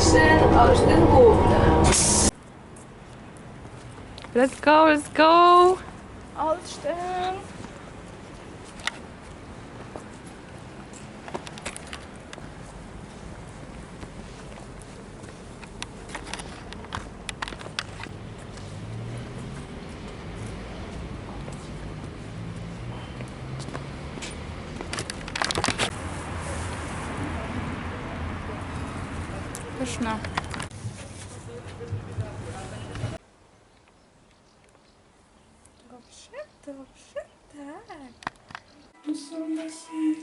station aus den Let's go, let's go! Pyszna. Dobrze, dobrze, tak. Muszą się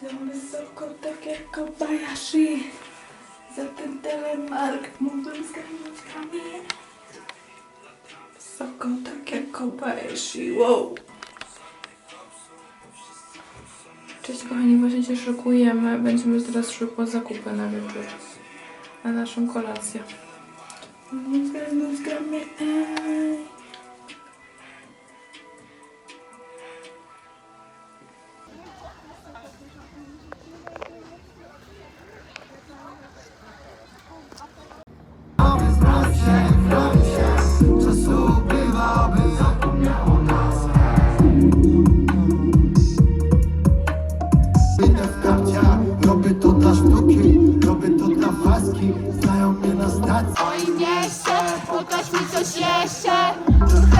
tam wysoko, tak jak Kobayashi. Za ten telemark mógłbym zgarnąć kamień. Wysoko, tak jak Kobayashi, wow. Cześć kochani, właśnie się szykujemy. Będziemy teraz szły po zakupy na wieczór. Na naszą kolację. Mógłbym zgarnąć Pokaż mi coś jeszcze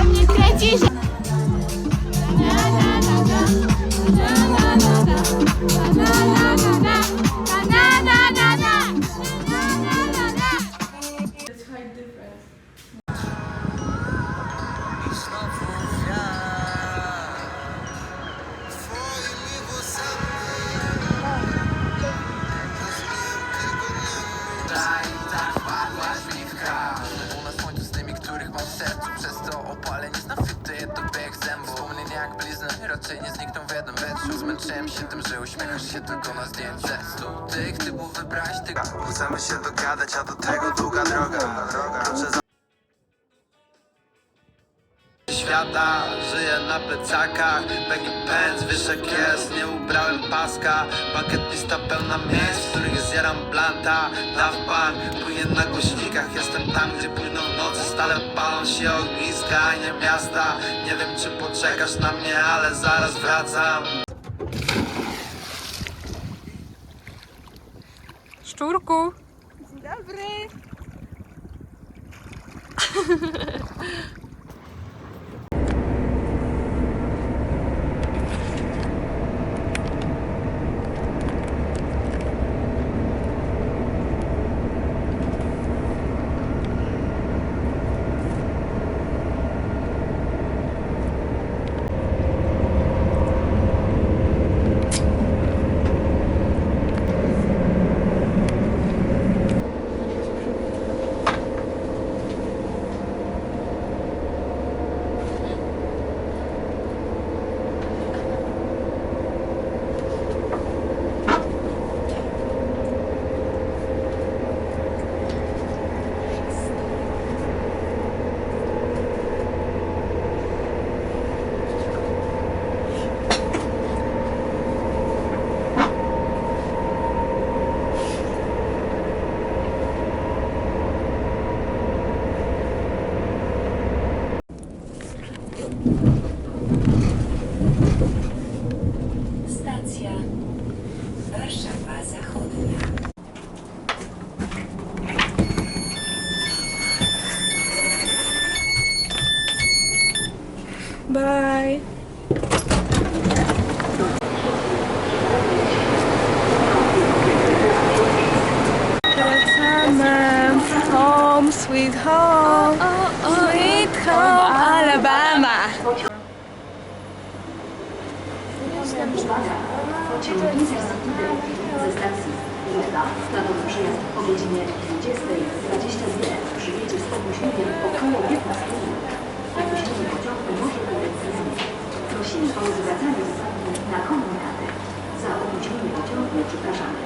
raczej nie znikną w jednym wieczu Zmęczyłem się tym, że uśmiechasz się tylko na zdjęcie. Stu tych typów wybrać ty Chcemy się dogadać, a do tego długa droga. Kroczę Świata, żyję na plecakach Baggy pants, wiesz jak jest Nie ubrałem paska lista pełna miejsc, w których zjaram blanta Daft Punk, płynie na głośnikach Jestem tam, gdzie płyną noce Stale palą się ogniska, a nie miasta Nie wiem czy poczekasz na mnie, ale zaraz wracam Szczurku! Dobry. ze stacji Leda planowy przyjazd o godzinie 20.22 przyjedzie z opóźnieniem około 15 minut. Opóźnienie pociągu może ulec. Prosimy o zwracanie uwagi na komunikaty. Za opóźnienie pociągu przepraszamy.